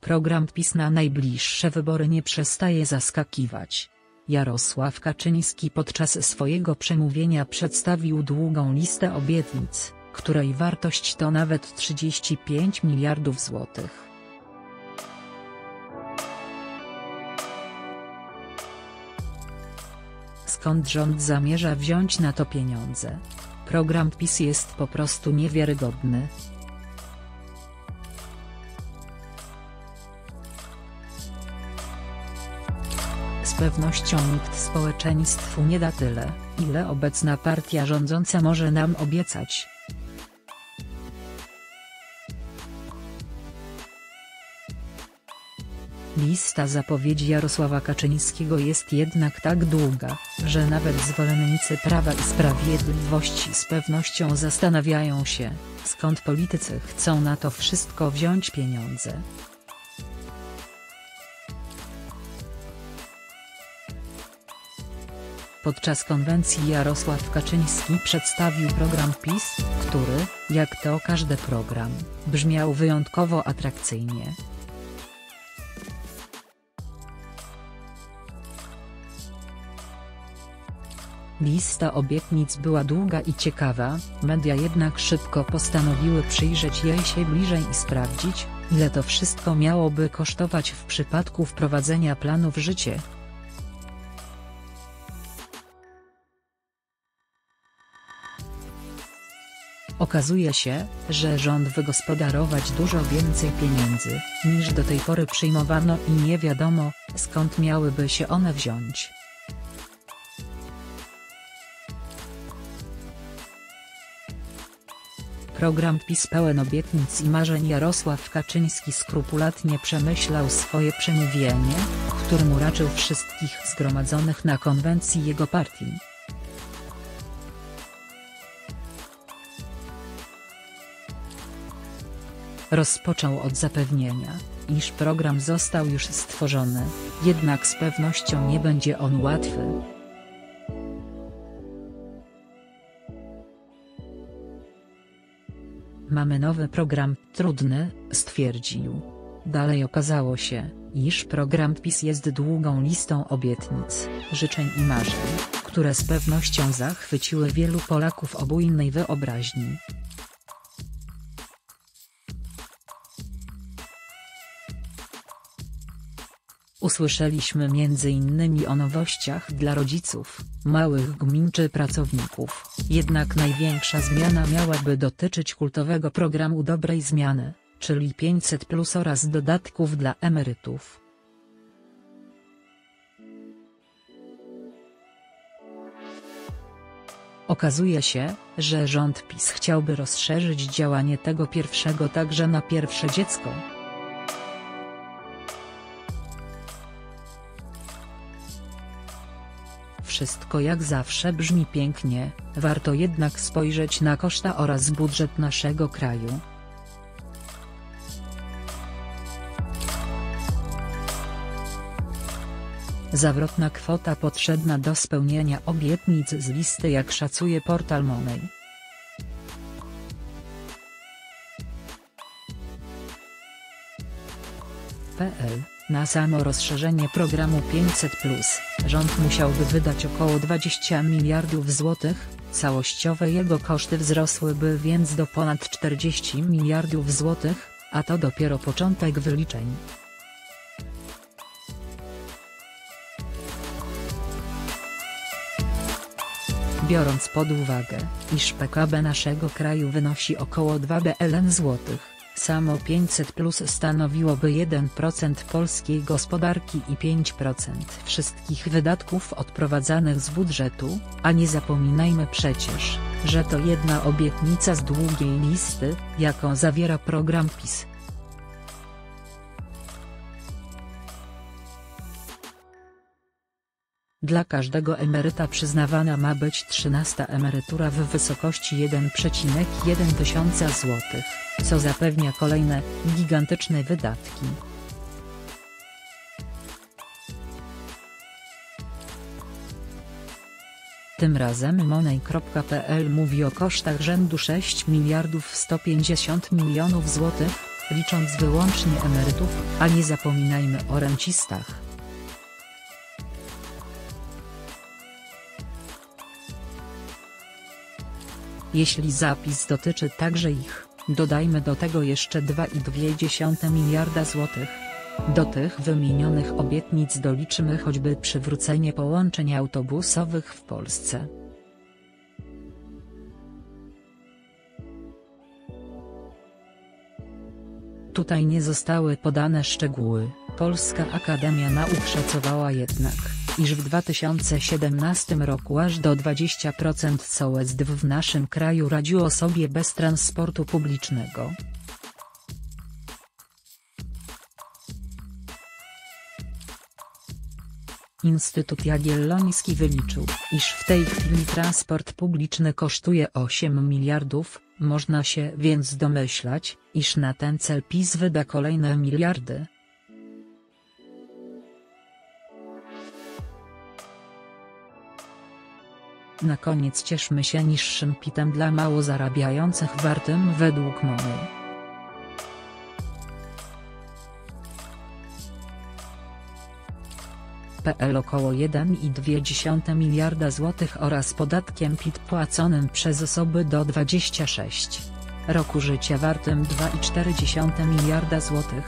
Program PiS na najbliższe wybory nie przestaje zaskakiwać. Jarosław Kaczyński podczas swojego przemówienia przedstawił długą listę obietnic, której wartość to nawet 35 miliardów złotych. Skąd rząd zamierza wziąć na to pieniądze? Program PiS jest po prostu niewiarygodny. Pewnością nikt społeczeństwu nie da tyle, ile obecna partia rządząca może nam obiecać. Lista zapowiedzi Jarosława Kaczyńskiego jest jednak tak długa, że nawet zwolennicy Prawa i Sprawiedliwości z pewnością zastanawiają się, skąd politycy chcą na to wszystko wziąć pieniądze. Podczas konwencji Jarosław Kaczyński przedstawił program PiS, który, jak to każdy program, brzmiał wyjątkowo atrakcyjnie. Lista obietnic była długa i ciekawa, media jednak szybko postanowiły przyjrzeć jej się bliżej i sprawdzić, ile to wszystko miałoby kosztować w przypadku wprowadzenia planu w życie. Okazuje się, że rząd wygospodarować dużo więcej pieniędzy, niż do tej pory przyjmowano i nie wiadomo, skąd miałyby się one wziąć. Program PiS pełen obietnic i marzeń Jarosław Kaczyński skrupulatnie przemyślał swoje przemówienie, którym uraczył wszystkich zgromadzonych na konwencji jego partii. Rozpoczął od zapewnienia, iż program został już stworzony, jednak z pewnością nie będzie on łatwy. Mamy nowy program, trudny, stwierdził. Dalej okazało się, iż program PiS jest długą listą obietnic, życzeń i marzeń, które z pewnością zachwyciły wielu Polaków o bujnej wyobraźni. Usłyszeliśmy m.in. o nowościach dla rodziców, małych gmin czy pracowników, jednak największa zmiana miałaby dotyczyć kultowego programu dobrej zmiany, czyli 500 plus oraz dodatków dla emerytów. Okazuje się, że rząd PiS chciałby rozszerzyć działanie tego pierwszego także na pierwsze dziecko. Wszystko jak zawsze brzmi pięknie, warto jednak spojrzeć na koszta oraz budżet naszego kraju. Zawrotna kwota potrzebna do spełnienia obietnic z listy jak szacuje portal Money. PL na samo rozszerzenie programu 500+, rząd musiałby wydać około 20 miliardów złotych, całościowe jego koszty wzrosłyby więc do ponad 40 miliardów złotych, a to dopiero początek wyliczeń. Biorąc pod uwagę, iż PKB naszego kraju wynosi około 2 BLN złotych, Samo 500 plus stanowiłoby 1% polskiej gospodarki i 5% wszystkich wydatków odprowadzanych z budżetu, a nie zapominajmy przecież, że to jedna obietnica z długiej listy, jaką zawiera program PiS. Dla każdego emeryta przyznawana ma być 13 emerytura w wysokości 1,1 tysiąca złotych, co zapewnia kolejne, gigantyczne wydatki. Tym razem Money.pl mówi o kosztach rzędu 6 miliardów 150 milionów złotych, licząc wyłącznie emerytów, a nie zapominajmy o rencistach. Jeśli zapis dotyczy także ich, dodajmy do tego jeszcze 2,2 miliarda złotych. Do tych wymienionych obietnic doliczymy choćby przywrócenie połączeń autobusowych w Polsce. Tutaj nie zostały podane szczegóły, Polska Akademia Nauk szacowała jednak, iż w 2017 roku aż do 20% sołectw w naszym kraju radziło sobie bez transportu publicznego. Instytut Jagielloński wyliczył, iż w tej chwili transport publiczny kosztuje 8 miliardów, można się więc domyślać, iż na ten cel PiS wyda kolejne miliardy. Na koniec cieszmy się niższym pitem dla mało zarabiających wartym według MONU. PL około 1,2 miliarda złotych oraz podatkiem PIT płaconym przez osoby do 26 roku życia wartym 2,4 miliarda złotych.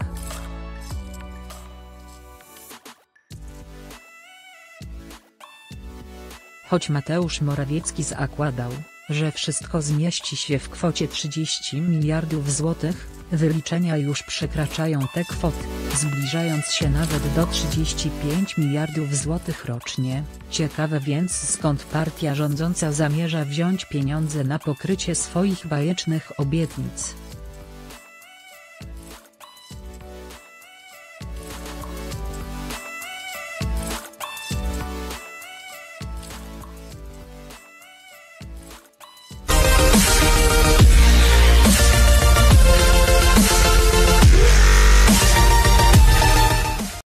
Choć Mateusz Morawiecki zakładał, że wszystko zmieści się w kwocie 30 miliardów złotych, wyliczenia już przekraczają te kwoty, zbliżając się nawet do 35 miliardów złotych rocznie. Ciekawe więc skąd partia rządząca zamierza wziąć pieniądze na pokrycie swoich bajecznych obietnic.